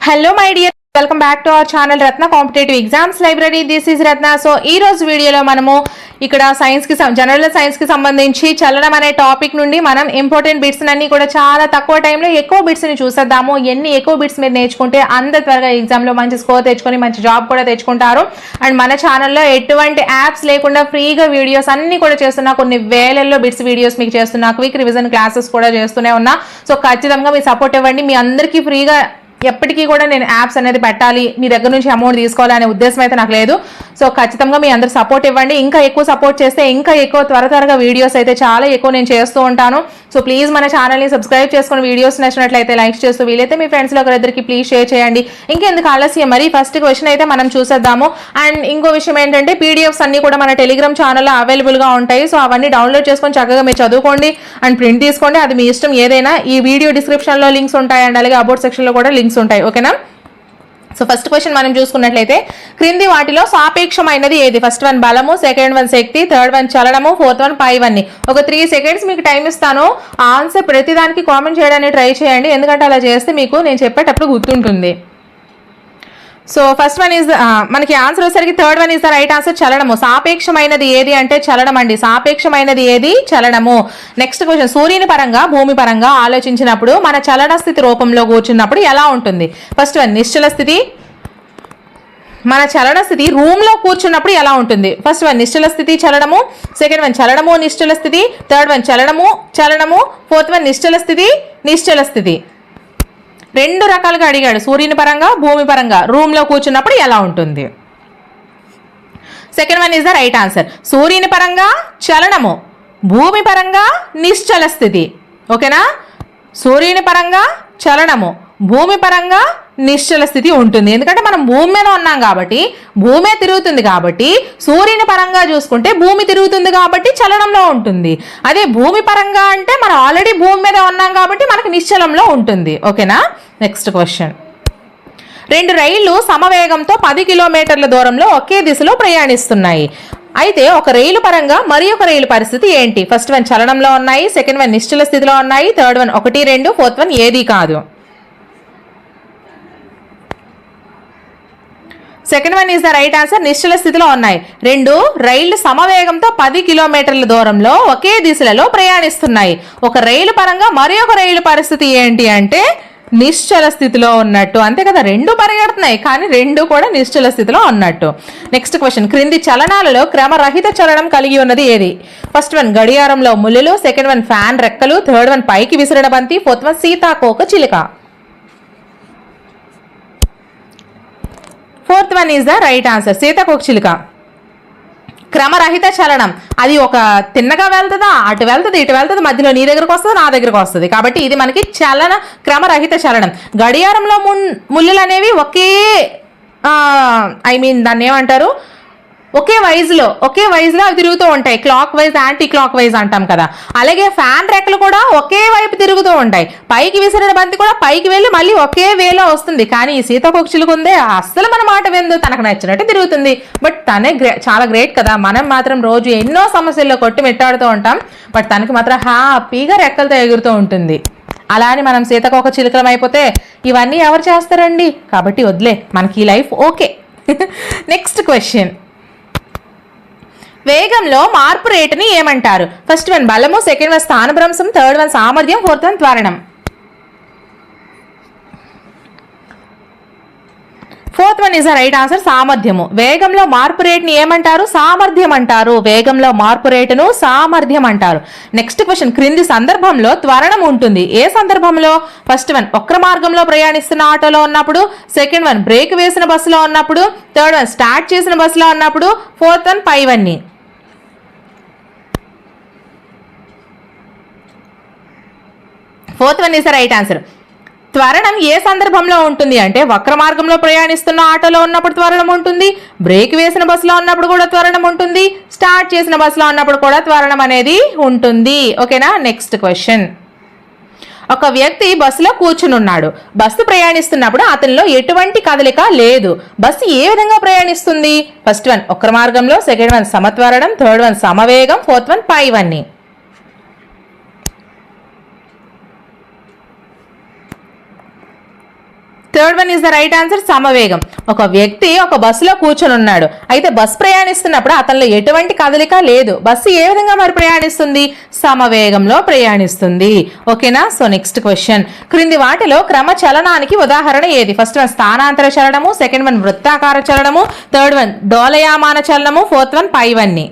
Hello my dear welcome back to our channel Ratna competitive exams library this is Ratna so ఈ రోజు వీడియోలో మనము ఇక్కడ సైన్స్కి జనరల్ సైన్స్కి సంబంధించి చలనం అనే టాపిక్ నుండి మనం ఇంపార్టెంట్ బిట్స్ అన్ని కూడా చాలా తక్కువ టైంలో ఎక్కువ బిట్స్ని చూసేద్దాము. ఎన్ని ఎక్కువ బిట్స్ మీరు నేర్చుకుంటే అంత త్వరగా ఎగ్జామ్లో మంచి స్కోర్ తెచ్చుకొని మంచి జాబ్ కూడా తెచ్చుకుంటారు. అండ్ మన ఛానల్లో ఎటువంటి యాప్స్ లేకుండా ఫ్రీగా వీడియోస్ అన్ని కూడా చేస్తున్నా కొన్ని వేలల్లో బిట్స్ వీడియోస్ మీకు చేస్తున్నా క్విక్ రివిజన్ క్లాసెస్ కూడా చేస్తూనే ఉన్నా. సో ఖచ్చితంగా మీ సపోర్ట్ ఇవ్వండి. మీ అందరికీ ఫ్రీగా ఎప్పటికీ కూడా నేను యాప్స్ అనేది పెట్టాలి మీ దగ్గర నుంచి అమౌంట్ తీసుకోవాలి అనే ఉద్దేశం అయితే నాకు లేదు. సో ఖచ్చితంగా మీ అందరు సపోర్ట్ ఇవ్వండి. ఇంకా ఎక్కువ సపోర్ట్ చేస్తే ఇంకా ఎక్కువ త్వర త్వరగా వీడియోస్ అయితే చాలా ఎక్కువ నేను చేస్తూ ఉంటాను. సో ప్లీజ్ మన ఛానల్ని సబ్స్క్రైబ్ చేసుకుని వీడియోస్ నచ్చినట్లయితే లైక్ చేస్తూ వీలైతే మీ ఫ్రెండ్స్లో ఒకరిద్దరికి ప్లీజ్ షేర్ చేయండి. ఇంకెందుకు ఆలస్యం? మరి ఫస్ట్ క్వశ్చన్ అయితే మనం చూసేద్దాము. అండ్ ఇంకో విషయం ఏంటంటే పీడిఎఫ్స్ అన్ని కూడా మన టెలిగ్రామ్ ఛానల్లో అవైలబుల్గా ఉంటాయి. సో అవన్నీ డౌన్లోడ్ చేసుకొని చక్కగా మీరు చదువుకోండి. అండ్ ప్రింట్ తీసుకోండి. అది మీ ఇష్టం. ఏదైనా ఈ వీడియో డిస్క్రిప్షన్లో లింక్స్ ఉంటాయి. అండ్ అలాగే అబౌట్ సెక్షన్లో కూడా లింక్స్ ఉంటాయి. ఓకేనా సో ఫస్ట్ క్వశ్చన్ మనం చూసుకున్నట్లయితే క్రింది వాటిలో సాపేక్షమైనది ఏది? ఫస్ట్ వన్ బలము సెకండ్ వన్ శక్తి థర్డ్ వన్ చలనము ఫోర్త్ వన్ పై వన్ ఒక త్రీ సెకండ్స్ మీకు టైం ఇస్తాను. ఆన్సర్ ప్రతిదానికి కామెంట్ చేయడానికి ట్రై చేయండి. ఎందుకంటే అలా చేస్తే మీకు నేను చెప్పేటప్పుడు గుర్తుంటుంది. సో ఫస్ట్ వన్ ఈజ్ మనకి ఆన్సర్ వచ్చేసరికి third one is the right answer చలనము. సాపేక్షమైనది ఏది అంటే చలనం అండి సాపేక్షమైనది ఏది? చలనము. నెక్స్ట్ క్వశ్చన్ సూర్యుని పరంగా భూమి పరంగా ఆలోచించినప్పుడు మన చలన స్థితి రూపంలో కూర్చున్నప్పుడు ఎలా ఉంటుంది? ఫస్ట్ వన్ నిశ్చల స్థితి. మన చలన స్థితి రూమ్లో కూర్చున్నప్పుడు ఎలా ఉంటుంది? ఫస్ట్ వన్ నిశ్చల స్థితి చలనము. సెకండ్ వన్ చలనము నిశ్చల స్థితి. థర్డ్ వన్ చలనము చలనము. ఫోర్త్ వన్ నిశ్చల స్థితి నిశ్చల స్థితి. రెండు రకాలుగా అడిగాడు. సూర్యుని పరంగా భూమి పరంగా. రూమ్లో కూర్చున్నప్పుడు ఎలా ఉంటుంది? Second one is the right answer సూర్యుని పరంగా చలనము. భూమి పరంగా నిశ్చల స్థితి. ఓకేనా? సూర్యుని పరంగా చలనము. భూమి పరంగా నిశ్చల స్థితి ఉంటుంది. ఎందుకంటే మనం భూమి మీద ఉన్నాం కాబట్టి భూమే తిరుగుతుంది కాబట్టి సూర్యుని పరంగా చూసుకుంటే భూమి తిరుగుతుంది కాబట్టి చలనంలో ఉంటుంది. అదే భూమి పరంగా అంటే మనం ఆల్రెడీ భూమి మీద ఉన్నాం కాబట్టి మనకు నిశ్చలంలో ఉంటుంది. ఓకేనా? నెక్స్ట్ క్వశ్చన్ రెండు రైళ్ళు సమవేగంతో పది కిలోమీటర్ల దూరంలో ఒకే దిశలో ప్రయాణిస్తున్నాయి. అయితే ఒక రైలు పరంగా మరి ఒక రైలు పరిస్థితి ఏంటి? ఫస్ట్ వన్ చలనంలో ఉన్నాయి సెకండ్ వన్ నిశ్చల స్థితిలో ఉన్నాయి థర్డ్ వన్ ఒకటి రెండు ఫోర్త్ వన్ ఏది కాదు. Second one is the right answer నిశ్చల స్థితిలో ఉన్నాయి. రెండు రైళ్ళు సమవేగంతో పది కిలోమీటర్ల దూరంలో ఒకే దిశలలో ప్రయాణిస్తున్నాయి. ఒక రైలు పరంగా మరి ఒక రైలు పరిస్థితి ఏంటి అంటే నిశ్చల స్థితిలో ఉన్నట్టు. అంతే కదా రెండు పరిగెడుతున్నాయి కానీ రెండు కూడా నిశ్చల స్థితిలో ఉన్నట్టు. నెక్స్ట్ క్వశ్చన్ క్రింది చలనాలలో క్రమరహిత చలనం కలిగి ఉన్నది ఏది? ఫస్ట్ వన్ గడియారంలో ముళ్ళులు సెకండ్ వన్ ఫ్యాన్ రెక్కలు థర్డ్ వన్ పైకి విసిరడ బంతి ఫోర్త్ వన్ సీతాకోక చిలుక. Fourth one is the right answer. సీతాకోక క్రమరహిత చలనం. అది ఒక తిన్నగా వెళ్తుందా అటు వెళ్తుంది ఇటు వెళ్తుంది మధ్యలో నీ దగ్గరకు వస్తుంది నా దగ్గరకు వస్తుంది. కాబట్టి ఇది మనకి చలన క్రమరహిత చలనం. గడియారంలో మున్ ముళ్ళులు అనేవి ఒకే ఐ మీన్ దాన్ని ఏమంటారు? ఒకే వైజ్లో ఒకే వైజ్లో అవి తిరుగుతూ ఉంటాయి. Clockwise anticlockwise అంటాం కదా. అలాగే ఫ్యాన్ రెక్కలు కూడా ఒకే వైపు తిరుగుతూ ఉంటాయి. పైకి విసిరిన బంతి కూడా పైకి వెళ్ళి మళ్ళీ ఒకే వేలో వస్తుంది. కానీ ఈ సీతాకోక ఉందే అస్సలు మన మాట విందు తనకు నచ్చినట్టు తిరుగుతుంది. బట్ తనే గ్రే చాలా గ్రేట్ కదా. మనం మాత్రం రోజు ఎన్నో సమస్యల్లో కొట్టి మెట్టాడుతూ ఉంటాం. బట్ తనకి మాత్రం హ్యాపీగా రెక్కలతో ఎగురుతూ ఉంటుంది. అలా అని మనం సీతకొక చిలుకలం అయిపోతే ఇవన్నీ ఎవరు చేస్తారండి? కాబట్టి వదిలే మనకి ఈ లైఫ్ ఓకే. నెక్స్ట్ క్వశ్చన్ వేగంలో మార్పు రేటుని ఏమంటారు? ఫస్ట్ వన్ బలము సెకండ్ వన్ స్థానభ్రంశం థర్డ్ వన్ సామర్థ్యం ఫోర్త్ వన్ త్వరణం. Fourth one is the right answer సామర్థ్యము. వేగంలో మార్పు రేటుని ఏమంటారు? సామర్థ్యం అంటారు. వేగంలో మార్పు రేటును సామర్థ్యం అంటారు. నెక్స్ట్ క్వశ్చన్ క్రింది సందర్భంలో త్వరణం ఉంటుంది. ఏ సందర్భంలో? ఫస్ట్ వన్ వక్ర మార్గంలో ప్రయాణిస్తున్న ఆటోలో ఉన్నప్పుడు సెకండ్ వన్ బ్రేక్ వేసిన బస్సులో ఉన్నప్పుడు థర్డ్ వన్ స్టార్ట్ చేసిన బస్సులో ఉన్నప్పుడు ఫోర్త్ వన్ పైవన్నీ fourth one is the right answer. త్వరణం ఏ సందర్భంలో ఉంటుంది? అంటే వక్ర మార్గంలో ప్రయాణిస్తున్న ఆటోలో ఉన్నప్పుడు త్వరణం ఉంటుంది బ్రేక్ వేసిన బస్సులో ఉన్నప్పుడు కూడా త్వరణం ఉంటుంది స్టార్ట్ చేసిన బస్సులో ఉన్నప్పుడు కూడా త్వరణం అనేది ఉంటుంది. ఓకేనా? Next question. ఒక వ్యక్తి బస్సులో కూర్చుని ఉన్నాడు బస్సు ప్రయాణిస్తున్నప్పుడు అతనిలో ఎటువంటి కదలిక లేదు. బస్సు ఏ విధంగా ప్రయాణిస్తుంది? ఫస్ట్ వన్ వక్ర మార్గంలో సెకండ్ వన్ సమత్వరణం థర్డ్ వన్ సమవేగం ఫోర్త్ వన్ పైవన్నీ third one is the right answer సమవేగం. ఒక వ్యక్తి ఒక బస్సులో కూర్చొని ఉన్నాడు అయితే బస్సు ప్రయాణిస్తున్నప్పుడు అతనిలో ఎటువంటి కదలిక లేదు. బస్సు ఏ విధంగా మరి ప్రయాణిస్తుంది? సమవేగంలో ప్రయాణిస్తుంది. ఓకేనా? సో నెక్స్ట్ క్వశ్చన్ క్రింది వాటిలో క్రమ చలనానికి ఉదాహరణ ఏది? ఫస్ట్ వన్ స్థానాంతర చలనము. సెకండ్ వన్ వృత్తాకార చలనము. థర్డ్ వన్ డోలయామాన చలనము. ఫోర్త్ వన్ పైవన్నీ.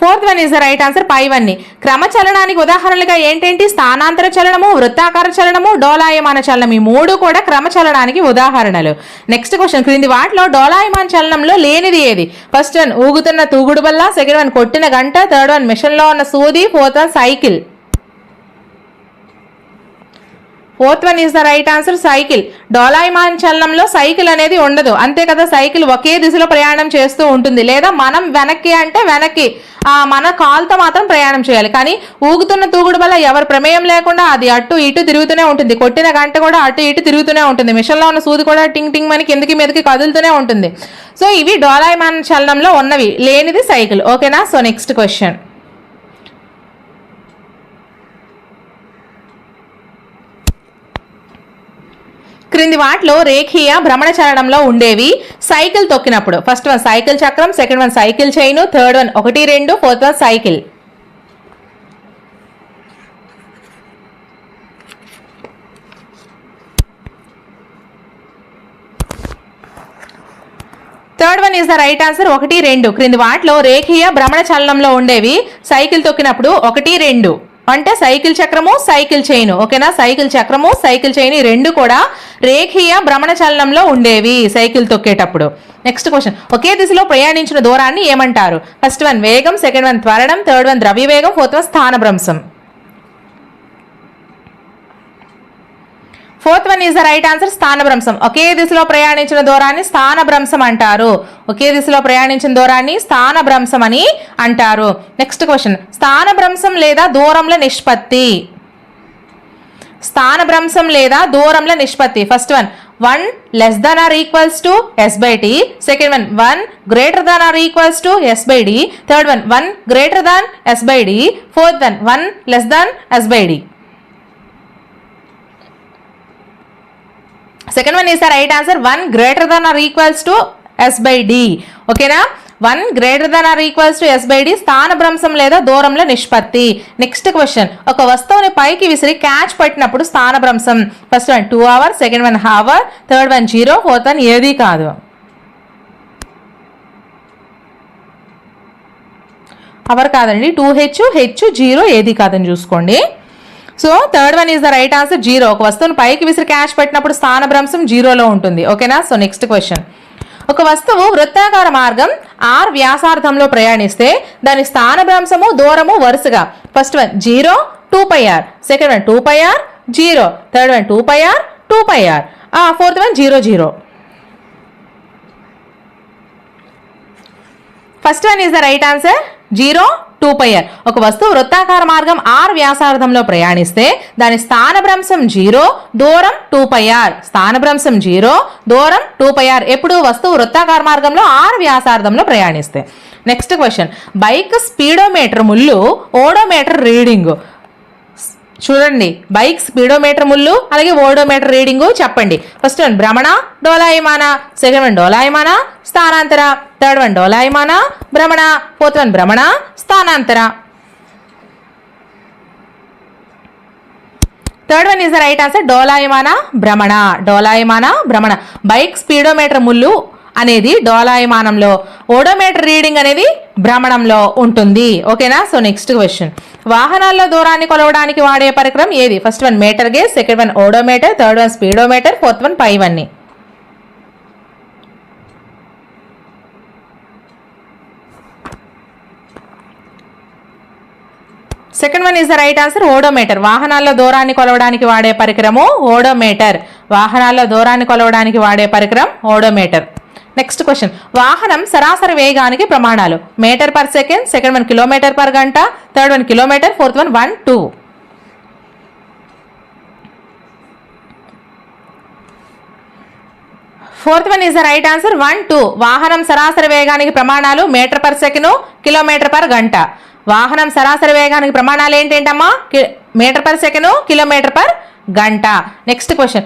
Fourth one is the right answer పైవన్నీ క్రమ చలనానికి ఉదాహరణలుగా ఏంటేంటి? స్థానాంతర చలనము వృత్తాకార చలనము డోలాయమాన చలనం ఈ మూడు కూడా క్రమచలనానికి ఉదాహరణలు. నెక్స్ట్ క్వశ్చన్ క్రింది వాటిలో డోలాయమాన చలనంలో లేనిది ఏది? ఫస్ట్ వన్ ఊగుతున్న తూగుడు వల్ల సెకండ్ వన్ కొట్టిన గంట థర్డ్ వన్ మిషన్లో ఉన్న సూది fourth one cycle fourth one is the right answer cycle డోలాయిమాన్ చలనంలో సైకిల్ అనేది ఉండదు. అంతే కదా సైకిల్ ఒకే దిశలో ప్రయాణం చేస్తూ ఉంటుంది. లేదా మనం వెనక్కి అంటే వెనక్కి. మన కాల్తో మాత్రం ప్రయాణం చేయాలి. కానీ ఊగుతున్న తూగుడు వల్ల ఎవరి ప్రమేయం లేకుండా అది అటు ఇటు తిరుగుతూనే ఉంటుంది. కొట్టిన గంట కూడా అటు ఇటు తిరుగుతూనే ఉంటుంది. మిషన్లో ఉన్న సూది కూడా టింగ్ టింగ్ మనకి కిందకి మీదకి కదులుతూనే ఉంటుంది. సో ఇవి డోలాయిమాన్ చలనంలో ఉన్నవి. లేనిది సైకిల్ ఓకేనా? సో నెక్స్ట్ క్వశ్చన్ క్రింది వాటిలో రేఖీయ భ్రమణ చలనంలో ఉండేవి. సైకిల్ తొక్కినప్పుడు. ఫస్ట్ వన్ సైకిల్ చక్రం second one cycle chain third one ఒకటి రెండు fourth one cycle. Third one is the right answer ఒకటి రెండు. క్రింది వాటిలో రేఖీయ భ్రమణ చలనంలో ఉండేవి. సైకిల్ తొక్కినప్పుడు ఒకటి రెండు. అంటే సైకిల్ చక్రము సైకిల్ చైన్. ఓకేనా? సైకిల్ చక్రము సైకిల్ చైన్ ఈ రెండు కూడా రేఖీయ భ్రమణ చలనంలో ఉండేవి సైకిల్ తొక్కేటప్పుడు. నెక్స్ట్ క్వశ్చన్ ఒకే దిశలో ప్రయాణించిన దూరాన్ని ఏమంటారు? ఫస్ట్ వన్ వేగం. సెకండ్ వన్ త్వరణం. థర్డ్ వన్ ద్రవ్యవేగం. ఫోర్త్ వన్ స్థానభ్రంశం. Fourth one is the right answer స్థానభ్రంశం. ఒకే దిశలో ప్రయాణించిన దూరాన్ని స్థానభ్రంశం అంటారు. ఒకే దిశలో ప్రయాణించిన దూరాన్ని స్థానభ్రంశం అని అంటారు. నెక్స్ట్ క్వశ్చన్ స్థానభ్రంశం లేదా దూరంలో నిష్పత్తి? స్థానభ్రంశం లేదా దూరంల నిష్పత్తి. First one one less than or equals to S by T second one one greater than or equals to S by D third one one greater than S by D fourth one one less than S by D second one is the right answer one greater than or equals to S by D ఓకేనా one greater than or equals to S by D స్థానభ్రంశం లేదా దూరంలో నిష్పత్తి. Next question ఒక వస్తువుని పైకి విసిరి catch పట్టినప్పుడు స్థానభ్రంశం first one two hour second one hour third one zero fourth one ఏది కాదు. అవర్ కాదండి. టూ హెచ్ హెచ్ జీరో ఏది కాదని చూసుకోండి. So third one is the right answer zero ఒక వస్తువును పైకి విసిరి క్యాష్ పెట్టినప్పుడు స్థానభ్రంశం జీరోలో ఉంటుంది. ఓకేనా సో నెక్స్ట్ క్వశ్చన్ ఒక వస్తువు వృత్తాకార మార్గం ఆర్ వ్యాసార్థంలో ప్రయాణిస్తే దాని స్థానభ్రంశము దూరము వరుసగా. First one zero two pi r second one two pi r zero. Third one two pi r two pi r fourth one zero zero. First one is the right answer zero two pi r ఒక వస్తువు వృత్తాకార మార్గం are వ్యాసార్థంలో ప్రయాణిస్తే దాని స్థానభ్రంశం zero దూరం two pi r స్థానభ్రంశం zero దూరం టూ పైఆర్ ఎప్పుడు వస్తువు వృత్తాకార మార్గంలో ఆర్ వ్యాసార్థంలో ప్రయాణిస్తే. నెక్స్ట్ క్వశ్చన్ బైక్ స్పీడోమీటర్ ముళ్ళు ఓడోమీటర్ రీడింగ్. చూడండి. బైక్ స్పీడోమీటర్ ముళ్ళు అలాగే ఓడోమీటర్ రీడింగు చెప్పండి. ఫస్ట్ వన్ భ్రమణ డోలాయమాన సెకండ్ వన్ డోలాయమాన స్థానాంతర థర్డ్ వన్ డోలాయమాన భ్రమణ ఫోర్త్ వన్ భ్రమణ స్థానాంతర. Third one is the right answer డోలాయమాన భ్రమణ డోలాయమాన భ్రమణ. బైక్ స్పీడోమీటర్ ముళ్ళు అనేది డోలాయమానంలో ఓడోమీటర్ రీడింగ్ అనేది భ్రమణంలో ఉంటుంది. ఓకేనా? So next question. వాహనాల్లో దూరాన్ని కొలవడానికి వాడే పరికరం ఏది? First one metre gauge second one odometer third one speedometer fourth one పైవన్నీ second one is the right answer odometer వాహనాల్లో దూరాన్ని కొలవడానికి వాడే పరికరము ఓడోమీటర్ వాహనాల్లో దూరాన్ని కొలవడానికి వాడే పరికరం ఓడోమీటర్ నెక్స్ట్ క్వశ్చన్ వాహనం సరాసరి వేగానికి ప్రమాణాలు. Metre per second second one kilometre per గంట third one kilometre fourth one one two fourth one is the right answer one two వాహనం సరాసరి వేగానికి ప్రమాణాలు metre per second kilometre per గంట వాహనం సరాసరి వేగానికి ప్రమాణాలు ఏంటేంటమ్మా? Metre per second kilometre per గంట నెక్స్ట్ క్వశ్చన్